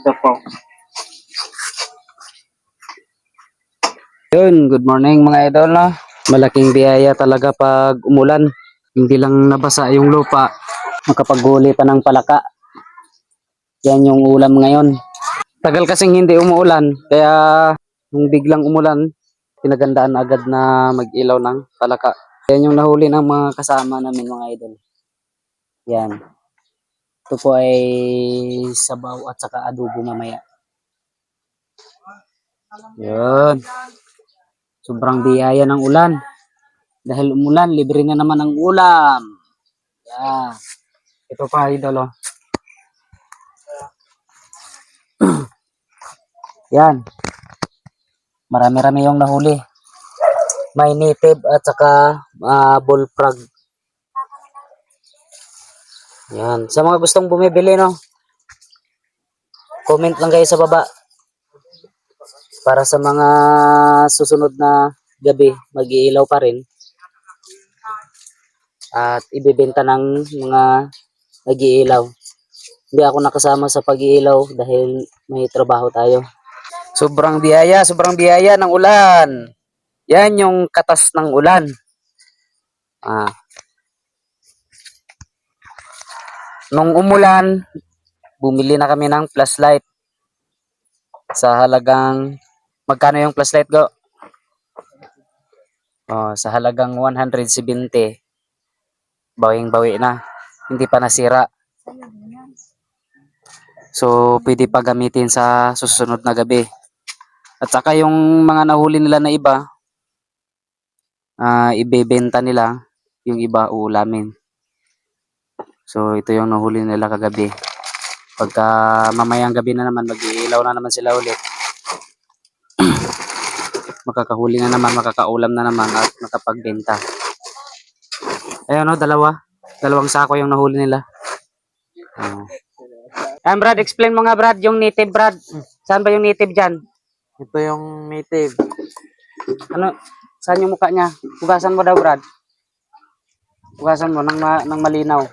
Ito po. Yun, good morning mga idol no. Malaking biyaya talaga pag umulan. Hindi lang nabasa yung lupa, makapaghuli pa ng palaka. Yan yung ulam ngayon. Tagal kasing hindi umuulan, kaya nung biglang umulan, pinagandaan agad na mag-ilaw ng palaka. Yan yung nahuli ng mga kasama namin mga idol. Yan. Ito po ay sabaw at saka adobo mamaya. Yun. Sobrang biyaya ng ulan. Dahil umulan, libre na naman ang ulam. Yan. Ito pa, idol, oh. Yan. Marami-rami yung nahuli. May native at saka ah, bullfrog. Yan. Sa mga gustong bumibili, no? Comment lang kayo sa baba para sa mga susunod na gabi mag-iilaw pa rin at ibebenta ng mga nag-iilaw hindi ako nakasama sa pag-iilaw dahil may trabaho tayo sobrang biyaya sobrang biyaya ng ulan yan yung katas ng ulan ah nung umulan bumili na kami ng flashlight sa halagang magkano yung flashlight go? Oh, sa halagang 170. Bawing-bawi na. Hindi pa nasira. So, pwede pa gamitin sa susunod na gabi. At saka yung mga nahuli nila na iba, ah ibebenta nila, yung iba uulamin. So, ito yung nahuli nila kagabi. Pagka mamayang gabi na naman, mag-iilaw na naman sila ulit. makakahuli na naman, makakaulam na naman at makapagbenta. Ayun no, dalawa. Dalawang sako yung nahuli nila. Uh. Um, Brad, explain mo nga Brad, yung native Brad. Saan ba yung native dyan? Ito yung native. Ano, saan yung mukha niya? Hugasan mo daw Brad. Hugasan mo ng, ma- ng malinaw.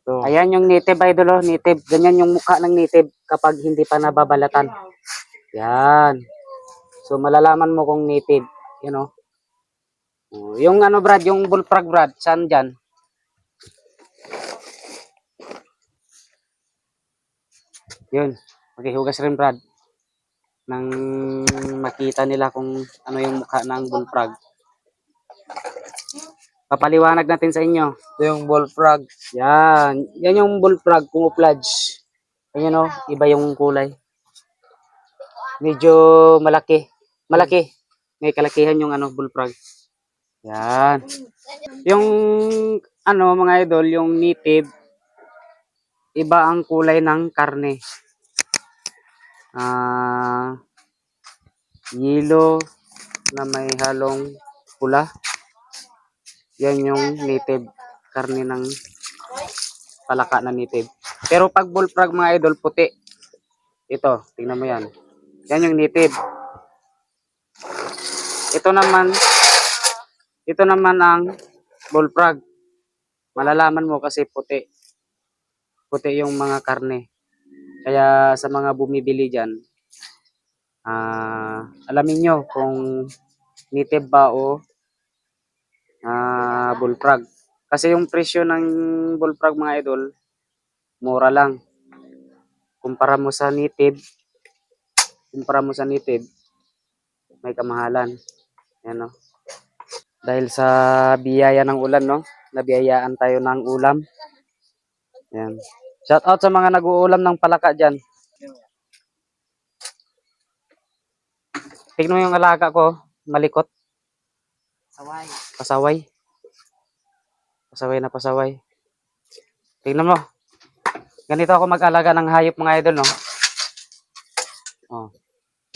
Ito. Ayan yung native idol, oh, native. Ganyan yung mukha ng native kapag hindi pa nababalatan. Yan. So malalaman mo kung native, you know. Oh, Yung ano Brad, yung bullfrog Brad, saan dyan? Yun. Maghihugas rin Brad. Nang makita nila kung ano yung mukha ng bullfrog. Papaliwanag natin sa inyo. Ito yung bullfrog. Yan. Yan yung bullfrog, camouflage. Ayan o, iba yung kulay. Medyo malaki. Malaki. May kalakihan yung ano, bullfrog. Yan. Yung ano mga idol, yung native, iba ang kulay ng karne. Ah, yellow na may halong pula. Yan yung native karne ng palaka na native. Pero pag bullfrog mga idol, puti. Ito, tingnan mo yan. Yan yung native. Ito naman, ito naman ang bullfrog. Malalaman mo kasi puti. Puti yung mga karne. Kaya sa mga bumibili dyan, ah alamin nyo kung native ba o ah bullfrog. Kasi yung presyo ng bullfrog mga idol, mura lang. Kumpara mo sa native, kumpara mo sa native, may kamahalan. Yan no. Dahil sa biyaya ng ulan, no? Nabiyayaan tayo ng ulam. Yan. Shout out sa mga nag-uulam ng palaka dyan. Tignan mo yung alaga ko, malikot. Saway. Pasaway. Pasaway na pasaway. Tingnan mo. Ganito ako mag-alaga ng hayop mga idol, no? Oh.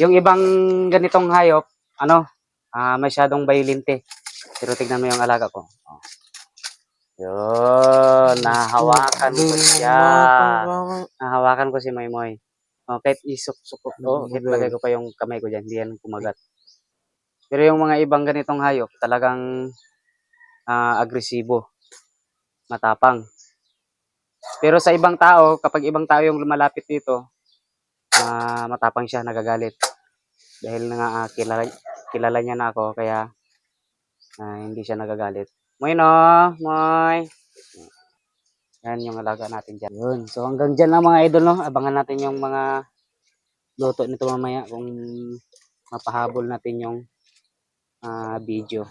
Yung ibang ganitong hayop, ano, ah masyadong bailinte. Pero tignan mo yung alaga ko. Oh. Yun, nahawakan ko siya. Nahawakan ko si Moymoy. Oh, kahit isuk-sukok ko, kahit lagay ko pa yung kamay ko dyan, hindi yan kumagat. Pero yung mga ibang ganitong hayop, talagang ah, agresibo, matapang. Pero sa ibang tao, kapag ibang tao yung lumalapit dito, ah, matapang siya, nagagalit. Dahil nga ah, kilala, kilala niya na ako, kaya ah, hindi siya nagagalit. Moy no, moy. Yan yung alaga natin dyan. Yun. So hanggang dyan lang mga idol, no? Abangan natin yung mga luto nito mamaya kung mapahabol natin yung ah, video.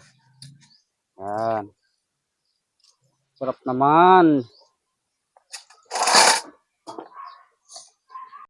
Yan. Sarap naman.